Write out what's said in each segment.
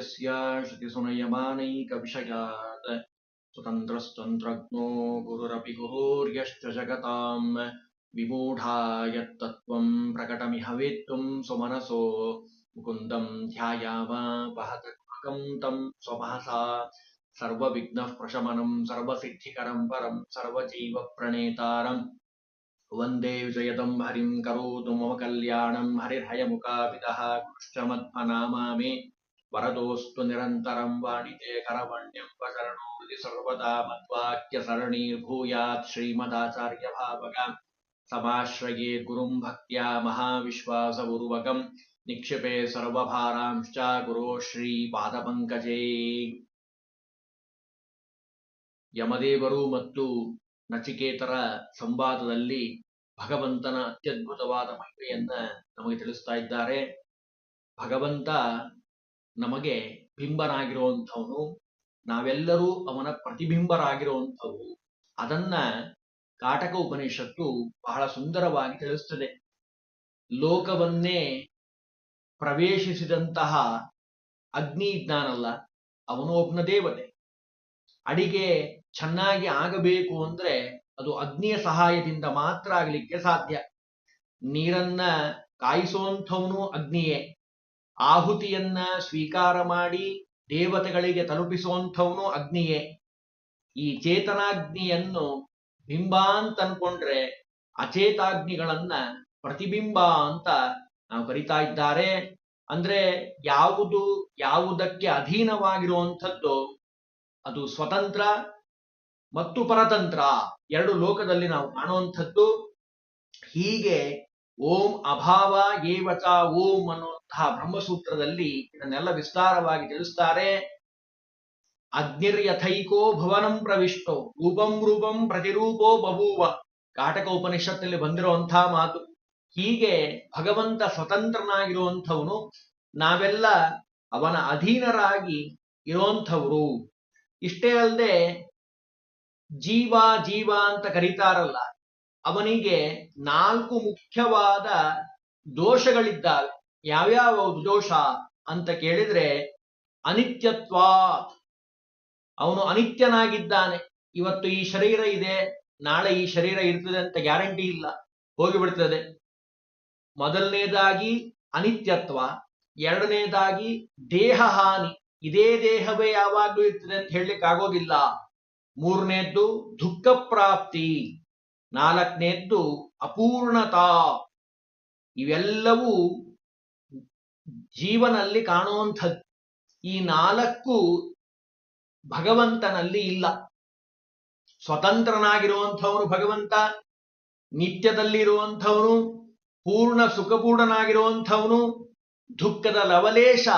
नित्यस्य श्रुतिसुनयमानैकविषयात् स्वतन्त्रस्त्वन्त्रज्ञो गुरुरपि गुहोर्यश्च जगताम्। विमूढा तम प्रकटमिह वेत्तुम् सुमनसो मुकुन्दम् ध्यायामापहतम् तम् स्वभासा। सर्वविघ्नः प्रशमनम् सर्वसिद्धिकरम् परम् सर्वजीवप्रणेतारम्। वंदे विजयदम् हरिम् करोतु मम कल्याणम् हरिर्हयमुखापितः कृष्णमध्मनामा मे ವರದೋಸ್ತು ನಿರಂತರಂ ವಾಣಿತೆ ಕರವಣ್ಯಂ ವಶರಣೋದಿ ಸರ್ವದಾ ಮಧ್ವಾಕ್ಯ ಸರಣಿ ಭೂಯಾತ್ ಶ್ರೀಮದಾಚಾರ್ಯ ಭಾವಗ ಸಮಾಶ್ರಯೇ ಗುರುಂ ಭಕ್ತಿಯ ಮಹಾವಿಶ್ವಾಸ ಉರುವಗಂ ನಿಕ್ಷಿಪೆ ಸರ್ವಭಾರಾಂಶ ಗುರೋ ಶ್ರೀ ಪಾದಪಂಕಜೇ ಯಮದೇವರು ಮತ್ತು ನಚಿಕೇತರ ಸಂವಾದದಲ್ಲಿ ಭಗವಂತನ ಅತ್ಯದ್ಭುತವಾದ ಮಹಿಮೆಯನ್ನ ನಮಗೆ ತಿಳಿಸ್ತಾ ಇದ್ದಾರೆ. ಭಗವಂತ ನಮಗೆ ಬಿಂಬನಾಗಿರುವಂಥವನು. ನಾವೆಲ್ಲರೂ ಅವನ ಪ್ರತಿಬಿಂಬರಾಗಿರುವಂಥವು. ಅದನ್ನ ಕಾಟಕ ಉಪನಿಷತ್ತು ಬಹಳ ಸುಂದರವಾಗಿ ತಿಳಿಸ್ತದೆ. ಲೋಕವನ್ನೇ ಪ್ರವೇಶಿಸಿದಂತಹ ಅಗ್ನಿ ಇದ್ದಾನಲ್ಲ ಅವನು ಒಬ್ಬನ ದೇವತೆ. ಅಡಿಗೆ ಚೆನ್ನಾಗಿ ಆಗಬೇಕು ಅಂದ್ರೆ ಅದು ಅಗ್ನಿಯ ಸಹಾಯದಿಂದ ಮಾತ್ರ ಆಗಲಿಕ್ಕೆ ಸಾಧ್ಯ. ನೀರನ್ನ ಕಾಯಿಸುವಂಥವನು ಅಗ್ನಿಯೇ. ಆಹುತಿಯನ್ನ ಸ್ವೀಕಾರ ಮಾಡಿ ದೇವತೆಗಳಿಗೆ ತಲುಪಿಸುವಂಥವನು ಅಗ್ನಿಯೇ. ಈ ಚೇತನಾಗ್ನಿಯನ್ನು ಬಿಂಬ ಅಂತ ಅನ್ಕೊಂಡ್ರೆ ಅಚೇತಾಗ್ನಿಗಳನ್ನ ಪ್ರತಿಬಿಂಬ ಅಂತ ನಾವು ಕರಿತಾ ಇದ್ದಾರೆ. ಅಂದ್ರೆ ಯಾವುದು ಯಾವುದಕ್ಕೆ ಅಧೀನವಾಗಿರುವಂಥದ್ದು ಅದು ಸ್ವತಂತ್ರ ಮತ್ತು ಪರತಂತ್ರ. ಎರಡು ಲೋಕದಲ್ಲಿ ನಾವು ಕಾಣುವಂಥದ್ದು. ಹೀಗೆ ಓಂ ಅಭಾವ ಏವಚ ಓಂ ಅನ್ನುವಂತಹ ಬ್ರಹ್ಮಸೂತ್ರದಲ್ಲಿ ಇದನ್ನೆಲ್ಲ ವಿಸ್ತಾರವಾಗಿ ತಿಳಿಸ್ತಾರೆ. ಅಗ್ನಿರ್ಯಥೈಕೋ ಭವನಂ ಪ್ರವಿಷ್ಟೋ, ರೂಪಂ ರೂಪಂ ಪ್ರತಿರೂಪೋ ಬಭೂವ. ಕಾಟಕ ಉಪನಿಷತ್ತಲ್ಲಿ ಬಂದಿರುವಂತಹ ಮಾತು. ಹೀಗೆ ಭಗವಂತ ಸ್ವತಂತ್ರನಾಗಿರುವಂಥವನು, ನಾವೆಲ್ಲ ಅವನ ಅಧೀನರಾಗಿ ಇರುವಂಥವ್ರು. ಇಷ್ಟೇ ಅಲ್ಲದೆ ಜೀವ ಜೀವ ಅಂತ ಕರೀತಾರಲ್ಲ, ಅವನಿಗೆ ನಾಲ್ಕು ಮುಖ್ಯವಾದ ದೋಷಗಳಿದ್ದಾವೆ. ಯಾವ್ಯಾವ ದೋಷ ಅಂತ ಕೇಳಿದ್ರೆ ಅನಿತ್ಯತ್ವ ಅವನು ಅನಿತ್ಯನಾಗಿದ್ದಾನೆ. ಇವತ್ತು ಈ ಶರೀರ ಇದೆ, ನಾಳೆ ಈ ಶರೀರ ಇರ್ತದೆ ಅಂತ ಗ್ಯಾರಂಟಿ ಇಲ್ಲ, ಹೋಗಿಬಿಡ್ತದೆ. ಮೊದಲನೇದಾಗಿ ಅನಿತ್ಯತ್ವ, ಎರಡನೇದಾಗಿ ದೇಹ ಹಾನಿ ಇದೇ ದೇಹವೇ ಯಾವಾಗ್ಲೂ ಇರ್ತದೆ ಅಂತ ಹೇಳಲಿಕ್ಕೆ ಆಗೋದಿಲ್ಲ. ಮೂರನೇದ್ದು ದುಃಖ ಪ್ರಾಪ್ತಿ ನಾಲ್ಕನೇದ್ದು ಅಪೂರ್ಣತಾ. ಇವೆಲ್ಲವೂ ಜೀವನಲ್ಲಿ ಕಾಣುವಂಥದ್ದು ಈ ನಾಲ್ಕು ಭಗವಂತನಲ್ಲಿ ಇಲ್ಲ. ಸ್ವತಂತ್ರನಾಗಿರುವಂಥವನು ಭಗವಂತ, ನಿತ್ಯದಲ್ಲಿರುವಂಥವನು, ಪೂರ್ಣ ಸುಖಪೂರ್ಣನಾಗಿರುವಂಥವನು, ದುಃಖದ ಲವಲೇಶ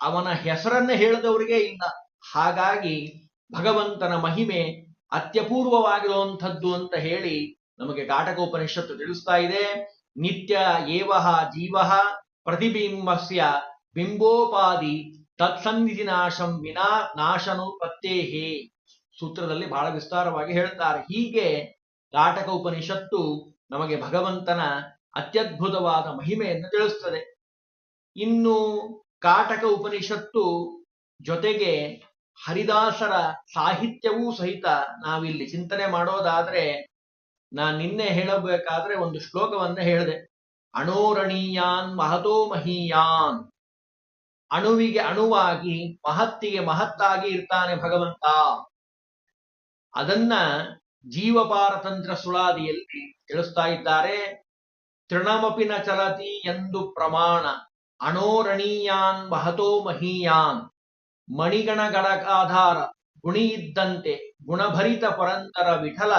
ಅವನ ಹೆಸರನ್ನು ಹೇಳದವರಿಗೆ ಇಲ್ಲ. ಹಾಗಾಗಿ ಭಗವಂತನ ಮಹಿಮೆ ಅತ್ಯಪೂರ್ವವಾಗಿರುವಂಥದ್ದು ಅಂತ ಹೇಳಿ ನಮಗೆ ಕಾಟಕೋಪನಿಷತ್ತು ತಿಳಿಸ್ತಾ ಇದೆ. ನಿತ್ಯ ಏವಹ ಜೀವ ಪ್ರತಿಬಿಂಬಸ್ಯ ಬಿಂಬೋಪಾದಿ ತತ್ಸನ್ನಿಧಿ ನಾಶಂ ವಿನಾ ನಾಶನು ಪ್ರತ್ಯೇಹೇ ಸೂತ್ರದಲ್ಲಿ ಬಹಳ ವಿಸ್ತಾರವಾಗಿ ಹೇಳ್ತಾರೆ. ಹೀಗೆ ಕಾಟಕ ಉಪನಿಷತ್ತು ನಮಗೆ ಭಗವಂತನ ಅತ್ಯದ್ಭುತವಾದ ಮಹಿಮೆಯನ್ನು ತಿಳಿಸ್ತದೆ. ಇನ್ನು ಕಾಟಕ ಉಪನಿಷತ್ತು ಜೊತೆಗೆ ಹರಿದಾಸರ ಸಾಹಿತ್ಯವೂ ಸಹಿತ ನಾವಿಲ್ಲಿ ಚಿಂತನೆ ಮಾಡೋದಾದ್ರೆ, ನಾನು ನಿನ್ನೆ ಹೇಳಬೇಕಾದ್ರೆ ಒಂದು ಶ್ಲೋಕವನ್ನ ಹೇಳಿದೆ. ಅಣೋರಣೀಯಾನ್ ಮಹತೋ ಮಹೀಯಾನ್. ಅಣುವಿಗೆ ಅಣುವಾಗಿ ಮಹತ್ತಿಗೆ ಮಹತ್ತಾಗಿ ಇರ್ತಾನೆ ಭಗವಂತ. ಅದನ್ನ ಜೀವಪಾರತಂತ್ರ ಸುಳಾದಿಯಲ್ಲಿ ತಿಳಿಸ್ತಾ ಇದ್ದಾರೆ. ತೃಣಮಪಿನ ಚಲತಿ ಎಂದು ಪ್ರಮಾಣ ಅಣೋರಣೀಯಾನ್ ಮಹತೋ ಮಹೀಯಾನ್. ಗುಣಿ ಇದ್ದಂತೆ ಗುಣಭರಿತ ಪರಂತರ ವಿಠಲ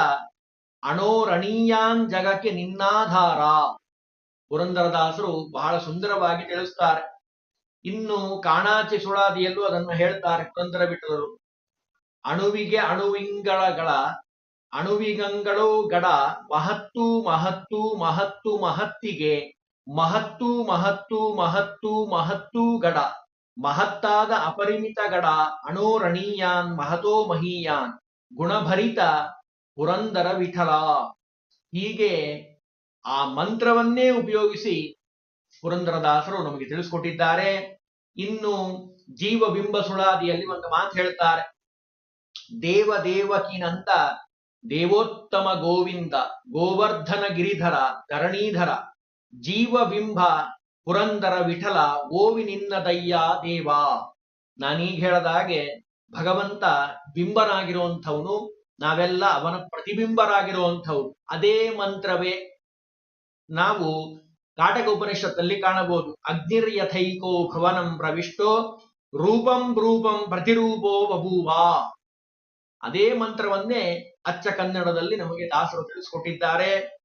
ಅಣೋರಣೀಯಾನ್ ಜಗಕ್ಕೆ ನಿನ್ನಾಧಾರ. ಪುರಂದರದಾಸರು ಬಹಳ ಸುಂದರವಾಗಿ ತಿಳಿಸ್ತಾರೆ. ಇನ್ನು ಕಾಣಾಚಿ ಸುಳಾದಿಯಲ್ಲೂ ಅದನ್ನು ಹೇಳ್ತಾರೆ ಪುರಂದರ ಬಿಟ್ಟರು ಅಣುವಿಗೆ ಅಣುವಿಂಗಳಗಳ, ಅಣುವಿಗಂಗಳೋ ಗಡ, ಮಹತ್ತು ಮಹತ್ತು ಮಹತ್ತು ಮಹತ್ತಿಗೆ, ಮಹತ್ತು ಮಹತ್ತು ಮಹತ್ತು ಮಹತ್ತು ಗಡ, ಮಹತ್ತಾದ ಅಪರಿಮಿತ ಗಡ ಅಣೋರಣೀಯಾನ್ ಮಹತೋ ಮಹೀಯಾನ್, ಗುಣಭರಿತ ಪುರಂದರ ವಿಠಲ. ಹೀಗೆ ಆ ಮಂತ್ರವನ್ನೇ ಉಪಯೋಗಿಸಿ ಪುರಂದರದಾಸರು ನಮಗೆ ತಿಳಿಸ್ಕೊಟ್ಟಿದ್ದಾರೆ. ಇನ್ನು ಜೀವಬಿಂಬ ಸುಳಾದಿಯಲ್ಲಿ ಒಂದು ಮಾತು ಹೇಳ್ತಾರೆ. ದೇವ ದೇವಕಿನಂತ ದೇವೋತ್ತಮ ಗೋವಿಂದ, ಗೋವರ್ಧನ ಗಿರಿಧರ ಧರಣೀಧರ ಜೀವ ಬಿಂಬ ಪುರಂದರ ವಿಠಲ ಗೋವಿನಿನ್ನದಯ್ಯ ದೇವ. ನಾನೀಗ ಹೇಳದಾಗೆ ಭಗವಂತ ಬಿಂಬನಾಗಿರುವಂಥವನು, ನಾವೆಲ್ಲ ಅವನ ಪ್ರತಿಬಿಂಬರಾಗಿರುವಂಥವು. ಅದೇ ಮಂತ್ರವೇ ನಾವು ಕಾಟಕ ಉಪನಿಷತ್ತಲ್ಲಿ ಕಾಣಬಹುದು ಅಗ್ನಿರ್ಯಥೈಕೋ ಭವನಂ ಪ್ರವಿಷ್ಟೋ ರೂಪಂ ರೂಪಂ ಪ್ರತಿರೂಪೋ ಬಭೂವ. ಅದೇ ಮಂತ್ರವನ್ನೇ ಅಚ್ಚ ಕನ್ನಡದಲ್ಲಿ ನಮಗೆ ದಾಸರು ತಿಳಿಸ್ಕೊಟ್ಟಿದ್ದಾರೆ.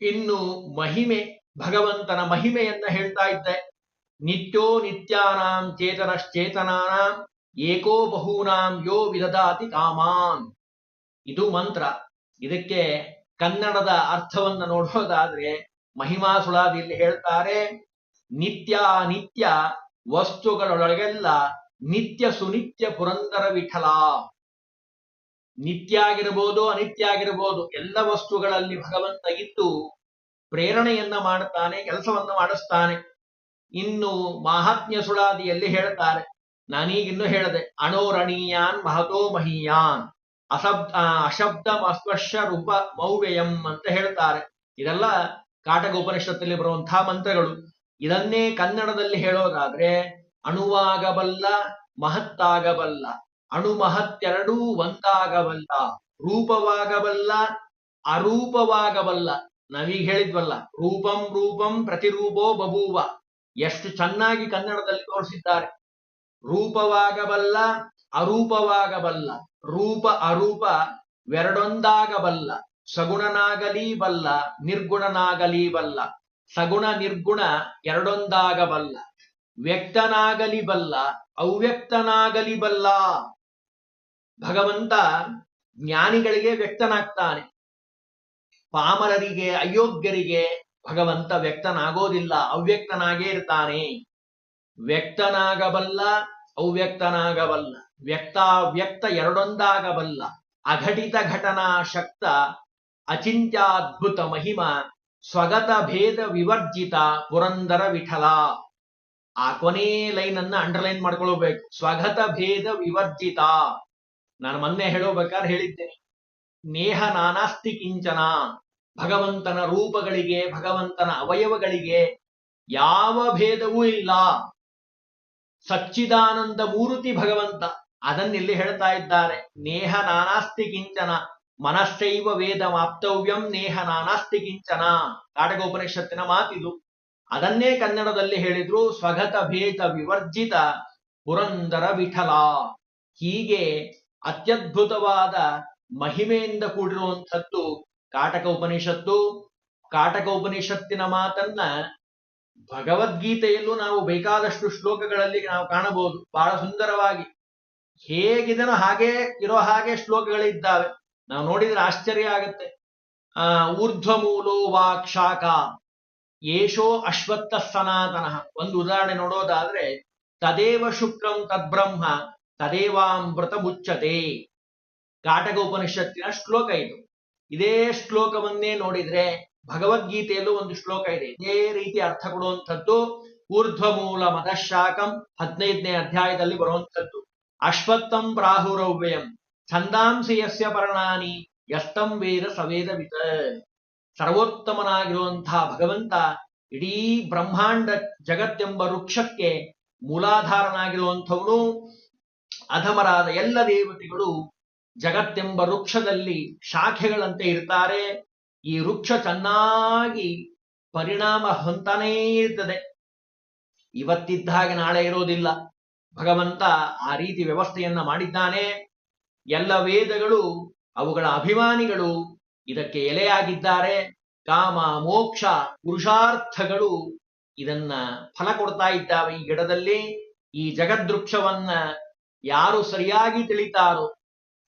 ಇನ್ನು ಮಹಿಮೆ, ಭಗವಂತನ ಮಹಿಮೆಯನ್ನ ಹೇಳ್ತಾ ಇದ್ದೆ. ನಿತ್ಯೋ ನಿತ್ಯಾನಾಂ ಚೇತನಶ್ಚೇತನಾನಾಂ ಏಕೋ ಬಹೂನಾಂ ಯೋ ವಿದದಾತಿ ಕಾಮಾನ್. ಇದು ಮಂತ್ರ. ಇದಕ್ಕೆ ಕನ್ನಡದ ಅರ್ಥವನ್ನ ನೋಡೋದಾದ್ರೆ ಮಹಿಮಾ ಸುಳಾದಿಯಲ್ಲಿ ಹೇಳ್ತಾರೆ, ನಿತ್ಯ ನಿತ್ಯ ವಸ್ತುಗಳೊಳಗೆಲ್ಲ ನಿತ್ಯ ಸುನಿತ್ಯ ಪುರಂದರ ವಿಠಲ. ನಿತ್ಯ ಆಗಿರ್ಬೋದು, ಅನಿತ್ಯ ಆಗಿರ್ಬೋದು, ಎಲ್ಲ ವಸ್ತುಗಳಲ್ಲಿ ಭಗವಂತ ಇದ್ದು ಪ್ರೇರಣೆಯನ್ನ ಮಾಡುತ್ತಾನೆ, ಕೆಲಸವನ್ನ ಮಾಡಿಸ್ತಾನೆ. ಇನ್ನು ಮಾಹಾತ್ಮ್ಯ ಸುಳಾದಿಯಲ್ಲಿ ಹೇಳ್ತಾರೆ, ನಾನೀಗಿನ್ನೂ ಹೇಳದೆ, ಅಣೋರಣೀಯಾನ್ ಮಹತೋ ಮಹೀಯಾನ್. ಅಶಬ್ದ ಅಶಬ್ದ ಅಸ್ಪರ್ಶ ರೂಪ ಮೌವ್ಯಯಂ ಅಂತ ಹೇಳ್ತಾರೆ. ಇದೆಲ್ಲ ಕಾಟಕ ಉಪನಿಷತ್ತಲ್ಲಿ ಬರುವಂತಹ ಮಂತ್ರಗಳು. ಇದನ್ನೇ ಕನ್ನಡದಲ್ಲಿ ಹೇಳೋದಾದ್ರೆ ಅಣುವಾಗಬಲ್ಲ, ಮಹತ್ತಾಗಬಲ್ಲ. ಅಣು ಮಹತ್ತೆರಡೂ ಒಂದಾಗಬಲ್ಲ. ರೂಪವಾಗಬಲ್ಲ, ಅರೂಪವಾಗಬಲ್ಲ. ನಾವೀಗ ಹೇಳಿದ್ವಲ್ಲ, ರೂಪಂ ರೂಪಂ ಪ್ರತಿರೂಪೋ ಬಬೂವ ಎಷ್ಟು ಚೆನ್ನಾಗಿ ಕನ್ನಡದಲ್ಲಿ ತೋರಿಸಿದ್ದಾರೆ. ರೂಪವಾಗಬಲ್ಲ ಅರೂಪವಾಗಬಲ್ಲ, ರೂಪ ಅರೂಪ ಎರಡೊಂದಾಗಬಲ್ಲ ಸಗುಣನಾಗಲಿ ಬಲ್ಲ ನಿರ್ಗುಣನಾಗಲಿ ಬಲ್ಲ ಸಗುಣ ನಿರ್ಗುಣ ಎರಡೊಂದಾಗಬಲ್ಲ ವ್ಯಕ್ತನಾಗಲಿ ಬಲ್ಲ ಅವ್ಯಕ್ತನಾಗಲಿ ಬಲ್ಲ ಭಗವಂತ ಜ್ಞಾನಿಗಳಿಗೆ ವ್ಯಕ್ತನಾಗ್ತಾನೆ. ಪಾಮರರಿಗೆ, ಅಯೋಗ್ಯರಿಗೆ ಭಗವಂತ ವ್ಯಕ್ತನಾಗೋದಿಲ್ಲ, ಅವ್ಯಕ್ತನಾಗೇ ಇರ್ತಾನೆ. ವ್ಯಕ್ತನಾಗಬಲ್ಲ, ಅವ್ಯಕ್ತನಾಗಬಲ್ಲ. ವ್ಯಕ್ತಾವ್ಯಕ್ತ ಎರಡೊಂದಾಗಬಲ್ಲ ಅಘಟಿತ ಘಟನಾ ಶಕ್ತ ಅಚಿಂತ್ಯಾದ್ಭುತ ಮಹಿಮ ಸ್ವಗತ ಭೇದ ವಿವರ್ಜಿತ ಪುರಂದರ ವಿಠಲ. ಆ ಕೊನೆ ಲೈನ್ ಅನ್ನ ಅಂಡರ್ಲೈನ್ ಮಾಡ್ಕೊಳ್ಬೇಕು. ಸ್ವಗತ ಭೇದ ವಿವರ್ಜಿತ. ನಾನು ಮೊನ್ನೆ ಹೇಳೋಬೇಕಾದ್ರೆ ಹೇಳಿದ್ದೇನೆ. ನೇಹ ನಾನಾಸ್ತಿ ಕಿಂಚನ. ಭಗವಂತನ ರೂಪಗಳಿಗೆ, ಭಗವಂತನ ಅವಯವಗಳಿಗೆ ಯಾವ ಭೇದವೂ ಇಲ್ಲ. ಸಚ್ಚಿದಾನಂದ ಮೂರ್ತಿ ಭಗವಂತ. ಅದನ್ನಿಲ್ಲಿ ಹೇಳ್ತಾ ಇದ್ದಾರೆ, ನೇಹ ನಾನಾಸ್ತಿ ಕಿಂಚನ, ಮನಶ್ಚೈವ ವೇದ ಮಾಪ್ತವ್ಯಂ ನೇಹ ನಾನಾಸ್ತಿ ಕಿಂಚನ. ಕಾಟಕ ಉಪನಿಷತ್ತಿನ ಮಾತಿದು. ಅದನ್ನೇ ಕನ್ನಡದಲ್ಲಿ ಹೇಳಿದ್ರು ಸ್ವಗತ ಭೇದ ವಿವರ್ಜಿತ ಪುರಂದರ ವಿಠಲ. ಹೀಗೆ ಅತ್ಯದ್ಭುತವಾದ ಮಹಿಮೆಯಿಂದ ಕೂಡಿರುವಂಥದ್ದು ಕಾಟಕ ಉಪನಿಷತ್ತು ಕಾಟಕ ಉಪನಿಷತ್ತಿನ ಮಾತನ್ನ ಭಗವದ್ಗೀತೆಯಲ್ಲೂ ನಾವು ಬೇಕಾದಷ್ಟು ಶ್ಲೋಕಗಳಲ್ಲಿ ನಾವು ಕಾಣಬಹುದು. ಬಹಳ ಸುಂದರವಾಗಿ ಹೇಗಿದನೋ ಹಾಗೆ ಇರೋ ಹಾಗೆ ಶ್ಲೋಕಗಳಿದ್ದಾವೆ ನಾವು ನೋಡಿದ್ರೆ ಆಶ್ಚರ್ಯ ಆಗುತ್ತೆ. ಆ ಊರ್ಧ್ವ ಮೂಲೋ ವಾಕ್ಷಾಕ ಏಷೋ ಅಶ್ವತ್ಥ ಸನಾತನ. ಒಂದು ಉದಾಹರಣೆ ನೋಡೋದಾದ್ರೆ, ತದೇವ ಶುಕ್ರಂ ತದ್ಬ್ರಹ್ಮ ತದೇವಾಮೃತ ಮುಚ್ಚತೆ ಕಾಟಕ ಉಪನಿಷತ್ತಿನ ಶ್ಲೋಕ ಇದು. ಇದೇ ಶ್ಲೋಕವನ್ನೇ ನೋಡಿದ್ರೆ ಭಗವದ್ಗೀತೆಯಲ್ಲೂ ಒಂದು ಶ್ಲೋಕ ಇದೆ. ಇದೇ ರೀತಿ ಅರ್ಥ ಕೊಡುವಂಥದ್ದು ಊರ್ಧ್ವ ಮೂಲ ಮತಶಾಕಂ ಹದಿನೈದನೇ ಅಧ್ಯಾಯದಲ್ಲಿ ಬರುವಂಥದ್ದು. ಅಶ್ವತ್ಥಂ ಪ್ರಾಹುರವ್ಯಯಂ ಛಂದಾಂಸಿ ಯಸ್ಯ ಪರ್ಣಾನಿ ಎಷ್ಟಂ ವೇದ ಸವೇದವಿತ ಸರ್ವೋತ್ತಮನಾಗಿರುವಂತಹ ಭಗವಂತ ಇಡೀ ಬ್ರಹ್ಮಾಂಡ ಜಗತ್ತೆಂಬ ವೃಕ್ಷಕ್ಕೆ ಮೂಲಾಧಾರನಾಗಿರುವಂಥವನು. ಅಧಮರಾದ ಎಲ್ಲ ದೇವತೆಗಳು ಜಗತ್ತೆಂಬ ವೃಕ್ಷದಲ್ಲಿ ಶಾಖೆಗಳಂತೆ ಇರ್ತಾರೆ. ಈ ವೃಕ್ಷ ಚೆನ್ನಾಗಿ ಪರಿಣಾಮ ಹೊಂತಾನೇ ಇರ್ತದೆ. ಇವತ್ತಿದ್ದ ಹಾಗೆ ನಾಳೆ ಇರೋದಿಲ್ಲ. ಭಗವಂತ ಆ ರೀತಿ ವ್ಯವಸ್ಥೆಯನ್ನ ಮಾಡಿದ್ದಾನೆ. ಎಲ್ಲ ವೇದಗಳು, ಅವುಗಳ ಅಭಿಮಾನಿಗಳು ಇದಕ್ಕೆ ಎಲೆಯಾಗಿದ್ದಾರೆ. ಕಾಮ, ಮೋಕ್ಷ, ಪುರುಷಾರ್ಥಗಳು ಇದನ್ನ ಫಲ ಕೊಡ್ತಾ ಇದ್ದಾವೆ ಈ ಗಿಡದಲ್ಲಿ. ಈ ಜಗದೃಕ್ಷವನ್ನ ಯಾರು ಸರಿಯಾಗಿ ತಿಳಿತಾರೋ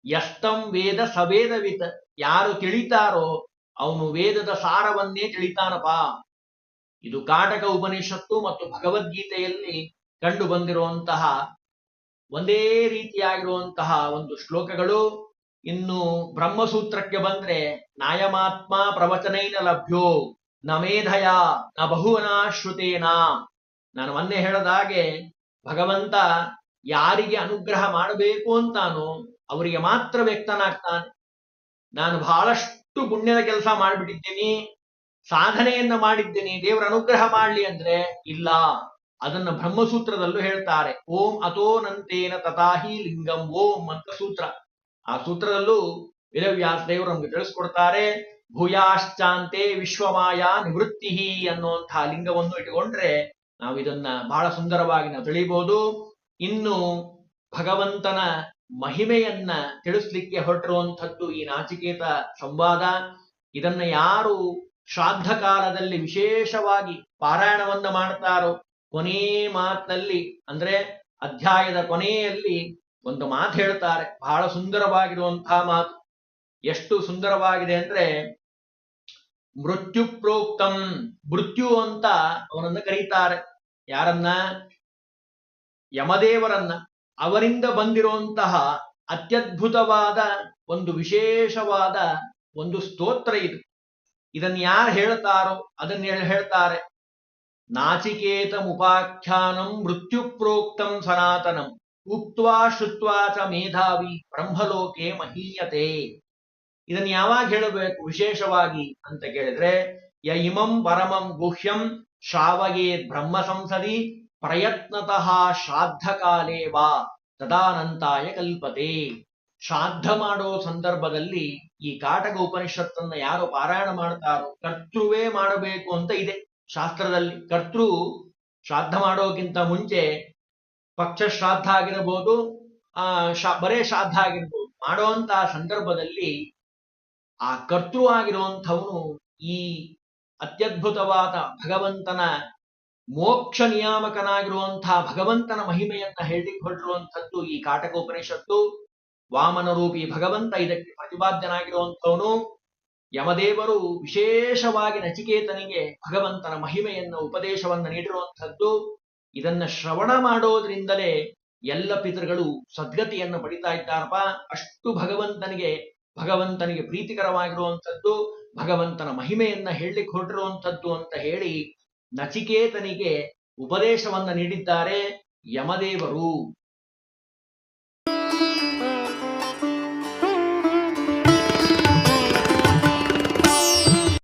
ಎಷ್ಟಂ ವೇದ ಸವೇದವಿತ ಯಾರು ತಿಳಿತಾರೋ ಅವನು ವೇದದ ಸಾರವನ್ನೇ ತಿಳಿತಾನಪ್ಪ. ಇದು ಕಾಟಕ ಉಪನಿಷತ್ತು ಮತ್ತು ಭಗವದ್ಗೀತೆಯಲ್ಲಿ ಕಂಡು ಬಂದಿರುವಂತಹ ಒಂದೇ ರೀತಿಯಾಗಿರುವಂತಹ ಒಂದು ಶ್ಲೋಕಗಳು. ಇನ್ನು ಬ್ರಹ್ಮಸೂತ್ರಕ್ಕೆ ಬಂದ್ರೆ, ನಾಯಮಾತ್ಮ ಪ್ರವಚನೈನ ಲಭ್ಯೋ, ನ ಮೇಧಯ ನ ಬಹುವನಾಶ್ರುತೇನ. ನಾನು ಮೊನ್ನೆ ಹೇಳದಾಗೆ ಭಗವಂತ ಯಾರಿಗೆ ಅನುಗ್ರಹ ಮಾಡಬೇಕು ಅಂತಾನೋ, ಅವರಿಗೆ ಮಾತ್ರ ವ್ಯಕ್ತನಾಗ್ತಾನೆ. ನಾನು ಬಹಳಷ್ಟು ಪುಣ್ಯದ ಕೆಲಸ ಮಾಡಿಬಿಟ್ಟಿದ್ದೀನಿ, ಸಾಧನೆಯನ್ನ ಮಾಡಿದ್ದೀನಿ, ದೇವರ ಅನುಗ್ರಹ ಮಾಡ್ಲಿ ಅಂದ್ರೆ ಇಲ್ಲ. ಅದನ್ನ ಬ್ರಹ್ಮಸೂತ್ರದಲ್ಲೂ ಹೇಳ್ತಾರೆ. ಓಂ ಅತೋನಂತೇನ ತಥಾಹಿ ಲಿಂಗಂ, ಓಂ ಅಂತ ಸೂತ್ರ. ಆ ಸೂತ್ರದಲ್ಲೂ ವೇದವ್ಯಾಸ ದೇವರು ನಮಗೆ ತಿಳಿಸ್ಕೊಡ್ತಾರೆ. ಭೂಯಾಶ್ಚಾಂತೆ ವಿಶ್ವಮಾಯ ನಿವೃತ್ತಿ ಅನ್ನುವಂತಹ ಲಿಂಗವನ್ನು ಇಟ್ಟುಕೊಂಡ್ರೆ ನಾವು ಇದನ್ನ ಬಹಳ ಸುಂದರವಾಗಿ ನಾವು ತಿಳಿಬಹುದು ಇನ್ನು ಭಗವಂತನ ಮಹಿಮೆಯನ್ನ ತಿಳಿಸ್ಲಿಕ್ಕೆ ಹೊರಟಿರುವಂಥದ್ದು ಈ ನಾಚಿಕೇತ ಸಂವಾದ. ಇದನ್ನ ಯಾರು ಶ್ರಾದ್ದ ಕಾಲದಲ್ಲಿ ವಿಶೇಷವಾಗಿ ಪಾರಾಯಣವನ್ನ ಮಾಡ್ತಾರೋ ಕೊನೆ ಮಾತಿನಲ್ಲಿ, ಅಂದ್ರೆ ಅಧ್ಯಾಯದ ಕೊನೆಯಲ್ಲಿ ಒಂದು ಮಾತು ಹೇಳ್ತಾರೆ. ಬಹಳ ಸುಂದರವಾಗಿರುವಂತಹ ಮಾತು. ಎಷ್ಟು ಸುಂದರವಾಗಿದೆ ಅಂದ್ರೆ ಮೃತ್ಯು ಪ್ರೋಕ್ತಂ ಮೃತ್ಯು ಅಂತ ಅವನನ್ನ ಕರೀತಾರೆ. ಯಾರನ್ನ? ಯಮದೇವರನ್ನ. ಅವರಿಂದ ಬಂದಿರುವಂತಹ ಅತ್ಯದ್ಭುತವಾದ ಒಂದು ವಿಶೇಷವಾದ ಒಂದು ಸ್ತೋತ್ರ ಇದು. ಇದನ್ನ ಯಾರು ಹೇಳ್ತಾರೋ, ಅದನ್ನ ಹೇಳ್- ಹೇಳ್ತಾರೆ. ನಾಚಿಕೇತ ಮುಪಾಖ್ಯಾನಂ ಮೃತ್ಯು ಪ್ರೋಕ್ತಂ ಸನಾತನಂ ಉಕ್ತ್ವಾ ಶ್ರುತ್ವಾ ಚ ಮೇಧಾವಿ ಬ್ರಹ್ಮಲೋಕೆ ಮಹೀಯತೆ. ಇದನ್ನು ಯಾವಾಗ ಹೇಳಬೇಕು ವಿಶೇಷವಾಗಿ ಅಂತ ಕೇಳಿದ್ರೆ, ಯ ಇಮಂ ಪರಮಂ ಗುಹ್ಯಂ ಶ್ರಾವಯೇತ್ ಬ್ರಹ್ಮ ಸಂಸದಿ ಪ್ರಯತ್ನತಃ ಶ್ರಾದ್ದ ಕಾಲೇ ವಾ ತದಾನಂತಾಯ ಕಲ್ಪತೆ. ಶ್ರಾದ್ದ ಮಾಡೋ ಸಂದರ್ಭದಲ್ಲಿ ಈ ಕಾಟಕ ಉಪನಿಷತ್ತನ್ನ ಯಾರು ಪಾರಾಯಣ ಮಾಡ್ತಾರೋ ಕರ್ತೃವೇ ಮಾಡಬೇಕು ಅಂತ ಇದೆ. ಶಾಸ್ತ್ರದಲ್ಲಿ ಕರ್ತೃ ಶ್ರಾದ್ದ ಮಾಡೋಕ್ಕಿಂತ ಮುಂಚೆ ಪಕ್ಷ ಶ್ರಾದ್ದ ಆಗಿರಬಹುದು ಆ ಶಾ ಬರೇ ಶ್ರಾದ್ದ ಆಗಿರ್ಬೋದು ಮಾಡುವಂತಹ ಸಂದರ್ಭದಲ್ಲಿ ಆ ಕರ್ತೃ ಆಗಿರುವಂಥವನು ಈ ಅತ್ಯದ್ಭುತವಾದ ಭಗವಂತನ ಮೋಕ್ಷ ನಿಯಾಮಕನಾಗಿರುವಂತಹ ಭಗವಂತನ ಮಹಿಮೆಯನ್ನ ಹೇಳಿಕೊಂಡಿರುವಂಥದ್ದು ಈ ಕಾಟಕ ಉಪನಿಷತ್ತು ವಾಮನ ರೂಪಿ ಭಗವಂತ ಇದಕ್ಕೆ ಪ್ರತಿಪಾದ್ಯನಾಗಿರುವಂಥವನು. ಯಮದೇವರು ವಿಶೇಷವಾಗಿ ನಚಿಕೇತನಿಗೆ ಭಗವಂತನ ಮಹಿಮೆಯನ್ನು, ಉಪದೇಶವನ್ನು ನೀಡಿರುವಂಥದ್ದು, ಇದನ್ನ ಶ್ರವಣ ಮಾಡೋದ್ರಿಂದಲೇ ಎಲ್ಲ ಪಿತೃಗಳು ಸದ್ಗತಿಯನ್ನು ಪಡಿತಾ ಇದ್ದಾರಪ್ಪ. ಅಷ್ಟು ಭಗವಂತನಿಗೆ ಭಗವಂತನಿಗೆ ಪ್ರೀತಿಕರವಾಗಿರುವಂಥದ್ದು, ಭಗವಂತನ ಮಹಿಮೆಯನ್ನ ಹೇಳಲಿಕ್ಕೆ ಹೊರಟಿರುವಂಥದ್ದು ಅಂತ ಹೇಳಿ ನಚಿಕೇತನಿಗೆ ಉಪದೇಶವನ್ನ ನೀಡಿದ್ದಾರೆ ಯಮದೇವರು.